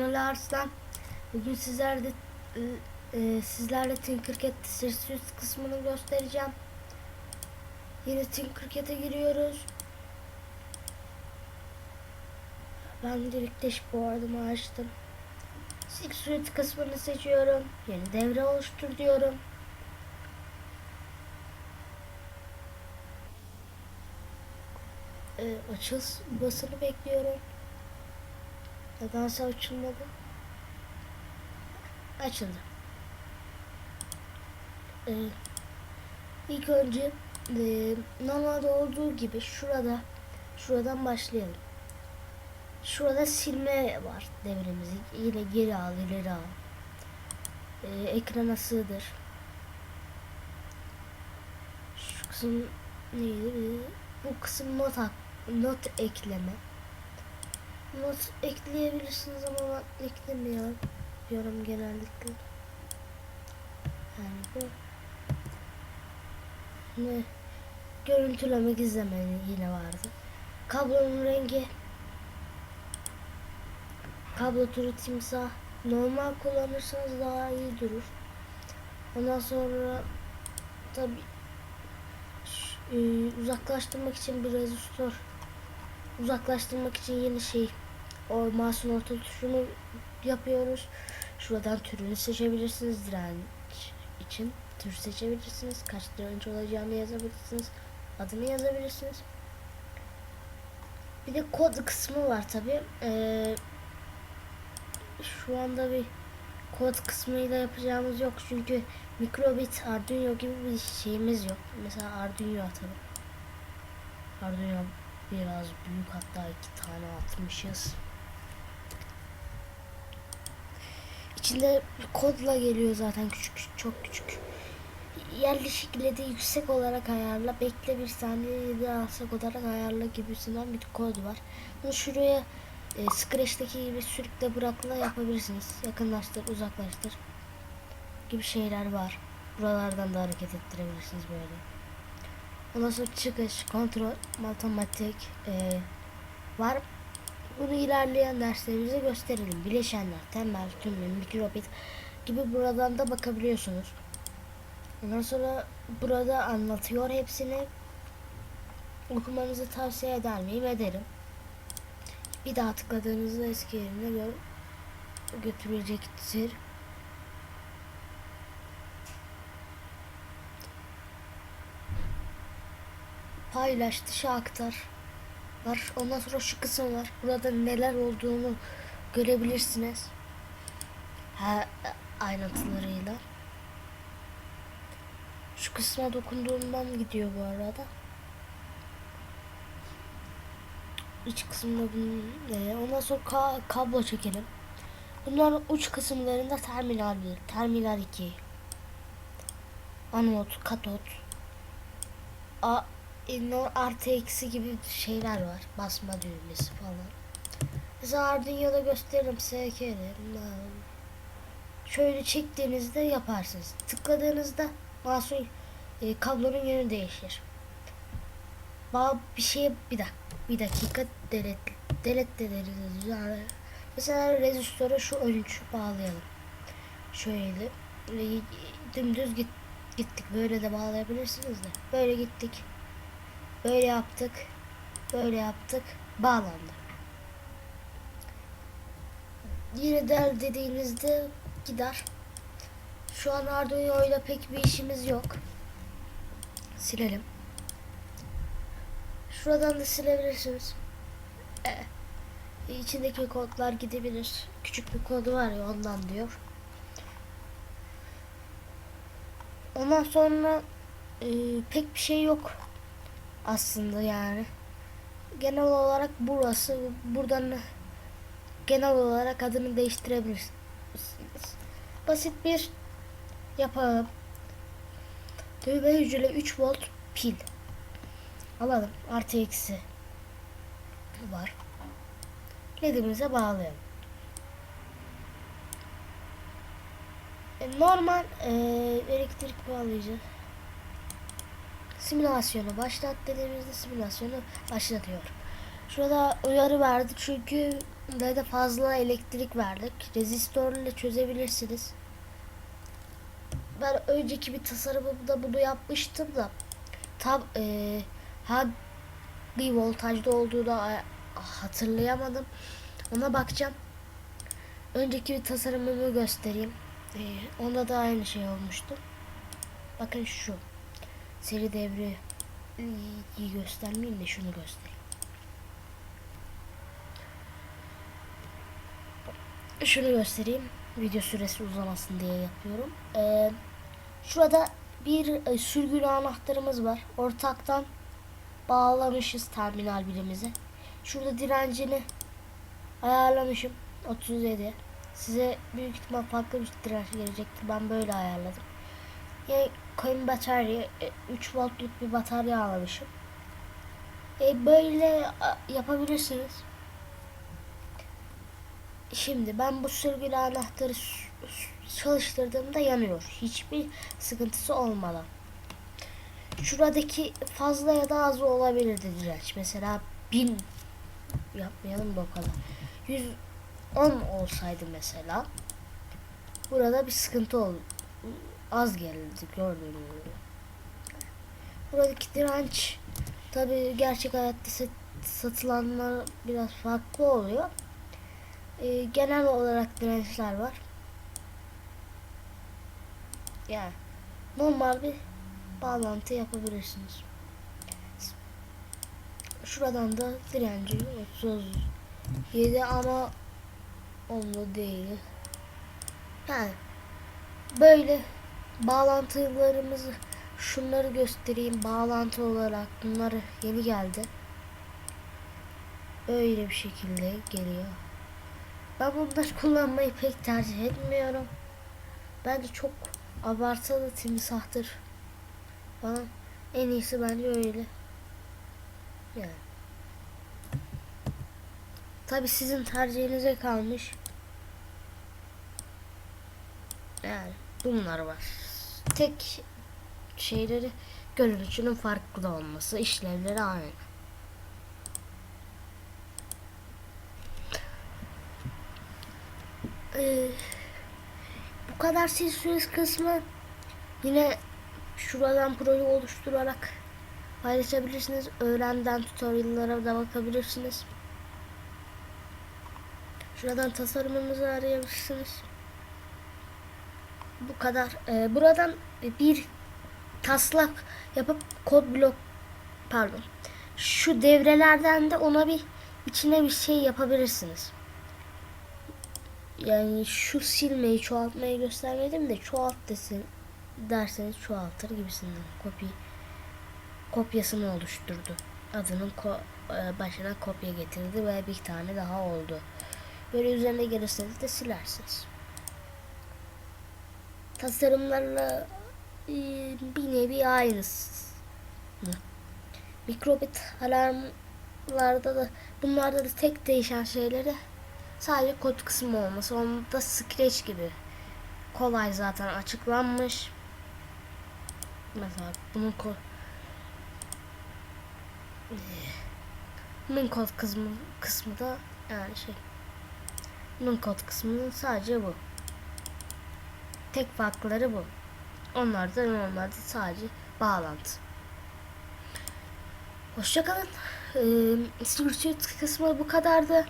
Kanalı Arslan. Bugün sizlerle e, e, sizlerle Tinkercad Celsius kısmını göstereceğim. Yine Tinkercad'e giriyoruz. Ben direkt dashboard'ımı açtım. Six kısmını seçiyorum. Yeni devre oluştur diyorum. E, açılmasını bekliyorum. Nedense açılmadı. Açıldı. Ee, ilk önce e, normalde olduğu gibi şurada şuradan başlayalım. Şurada silme var devremizi. Yine geri al, ileri al. Ee, ekrana sığdır. Şu kısım neydi? Bu kısım not, not ekleme. Not ekleyebilirsiniz ama ben eklemiyorum. Diyorum genellikle. Yani bu ne görüntüleme gizleme yine vardı. Kablonun rengi kablo türü timsah normal kullanırsanız daha iyi durur. Ondan sonra tabi uzaklaştırmak için bir rezistör uzaklaştırmak için yeni şey o mouse'un orta tuşunu yapıyoruz. Şuradan türünü seçebilirsiniz direnç için. Tür seçebilirsiniz. Kaç direnç olacağını yazabilirsiniz. Adını yazabilirsiniz. Bir de kod kısmı var tabi. Ee, şu anda bir kod kısmıyla yapacağımız yok. Çünkü mikrobit Arduino gibi bir şeyimiz yok. Mesela Arduino atalım. Arduino biraz büyük hatta iki tane atmışız. İçinde kodla geliyor zaten küçük çok küçük. Yerleşikle de yüksek olarak ayarla. Bekle bir saniye de alsak olarak ayarla gibisinden bir kod var. Bunu şuraya e, Scratch'teki gibi sürükle bırakla yapabilirsiniz. Yakınlaştır, uzaklaştır gibi şeyler var. Buralardan da hareket ettirebilirsiniz böyle. Ondan çıkış, kontrol, matematik e, var. Bunu ilerleyen derslerimizde gösterelim. Bileşenler, temel, tümlem, mikrobit gibi buradan da bakabiliyorsunuz. Ondan sonra burada anlatıyor hepsini. Okumanızı tavsiye eder miyim? Ederim. Bir daha tıkladığınızda eski yerine gö Paylaş, dışa aktar var. Ondan sonra şu kısım var. Burada neler olduğunu görebilirsiniz. Ha, ayrıntılarıyla. Şu kısma dokunduğumdan gidiyor bu arada. İç kısmında bunun, e, ondan sonra ka kablo çekelim. Bunların uç kısımlarında terminal 1, terminal 2, anot, katot, a, no, artı eksi gibi şeyler var. Basma düğmesi falan. Mesela Arduino'da gösteririm SK'de. Şöyle çektiğinizde yaparsınız. Tıkladığınızda mouse e, kablonun yönü değişir. Ba bir şeye bir dakika bir dakika delete delete ederiz. Yani mesela rezistöre şu ölçü bağlayalım. Şöyle dümdüz git, gittik. Böyle de bağlayabilirsiniz de. Böyle gittik. Böyle yaptık. Böyle yaptık. Bağlandı. Yine del dediğinizde gider. Şu an Arduino ile pek bir işimiz yok. Silelim. Şuradan da silebilirsiniz. Ee, içindeki kodlar gidebilir. Küçük bir kodu var ya ondan diyor. Ondan sonra e, pek bir şey yok aslında yani. Genel olarak burası buradan genel olarak adını değiştirebilirsiniz. Basit bir yapalım. Düğme hücreli 3 volt pil. Alalım. Artı eksi var. LED'imize bağlayalım. E, normal e, elektrik bağlayıcı simülasyonu başlat dediğimizde simülasyonu başlatıyor. Şurada uyarı verdi çünkü de fazla elektrik verdik. Rezistörle çözebilirsiniz. Ben önceki bir tasarımımda bunu yapmıştım da tam eee hangi voltajda olduğunu hatırlayamadım. Ona bakacağım. Önceki bir tasarımımı göstereyim. Eee, onda da aynı şey olmuştu. Bakın şu. Seri devri iyi göstermeyeyim de şunu göstereyim. Şunu göstereyim. Video süresi uzamasın diye yapıyorum. Ee, şurada bir e, sürgülü anahtarımız var. Ortaktan bağlamışız terminal birimize. Şurada direncini ayarlamışım. 37. Size büyük ihtimal farklı bir direnç gelecektir. Ben böyle ayarladım. Yani coin batarya 3 voltluk bir batarya almışım. E, böyle yapabilirsiniz. Şimdi ben bu sürgülü anahtarı çalıştırdığımda yanıyor. Hiçbir sıkıntısı olmadan. Şuradaki fazla ya da az olabilirdi direnç. Mesela 1000 yapmayalım da o kadar. 110 olsaydı mesela burada bir sıkıntı ol az gelirdi gördüğünüz gibi. Buradaki direnç tabi gerçek hayatta sat- satılanlar biraz farklı oluyor. Ee, genel olarak dirençler var. Yani normal bir bağlantı yapabilirsiniz. Şuradan da direnci 37 ama onda değil. Yani böyle bağlantılarımızı şunları göstereyim bağlantı olarak bunları yeni geldi. Böyle bir şekilde geliyor. Ben bunları kullanmayı pek tercih etmiyorum. Bence çok abartılı timsahtır. Bana en iyisi bence öyle. Yani. Tabi sizin tercihinize kalmış. Yani bunlar var. Tek şeyleri görünüşünün farklı olması, işlevleri aynı. Ee, bu kadar silsüz kısmı yine şuradan proje oluşturarak paylaşabilirsiniz. Öğrenden tutorial'lara da bakabilirsiniz. Şuradan tasarımımızı arayabilirsiniz. Bu kadar. Ee, buradan bir taslak yapıp kod blok pardon. Şu devrelerden de ona bir içine bir şey yapabilirsiniz. Yani şu silmeyi çoğaltmayı göstermedim de çoğalt desin derseniz çoğaltır gibisinden kopya kopyasını oluşturdu. Adının ko- e, başına kopya getirdi ve bir tane daha oldu. Böyle üzerine gelirseniz de silersiniz. Tasarımlarla e, bir nevi aynısı. Mikrobit alarmlarda da bunlarda da tek değişen şeyleri sadece kod kısmı olması. Onda Scratch gibi kolay zaten açıklanmış. Mesela bunun kod bunun kod kısmı kısmı da yani şey bunun kod kısmının sadece bu. Tek farkları bu. Onlar da normalde sadece bağlantı. Hoşçakalın. Ee, Sürçüt kısmı bu kadardı.